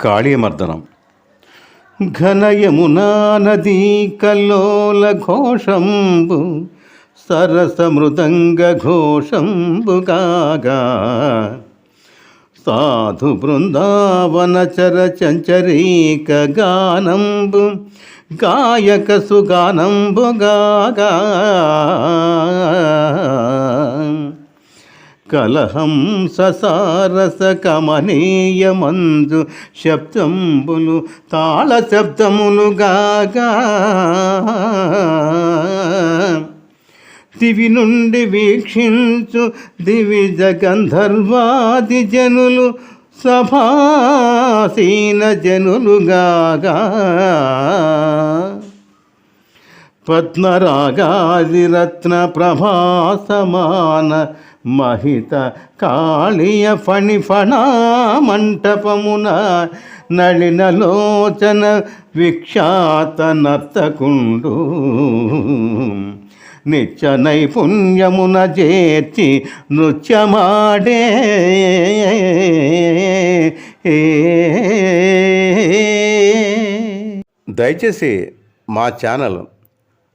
కాళీమర్దనం. ఘనయమునా నదీ కల్లోల ఘోషంబు సరస మృదంగ ఘోషంబుగాగా సాధు బృందావనచర చంచరీక గానంబు గాయక సుగానంబుగాగా కలహం ససారస కమనీయ మంజు శబ్దంబులు తాళ శబ్దములు దివి నుండి వీక్షించు దివి గంధర్వాది జనులు సభాసీన జనులుగాగా పద్మరాగాదిరత్న ప్రభాసమాన మహిత కాళీయ ఫణిఫణా మంటపమున నళినలోచన విఖ్యాత నర్తకుండు. నిత్య నైపుణ్యమున చేర్చి నృత్యమాడే. దయచేసి మా ఛానల్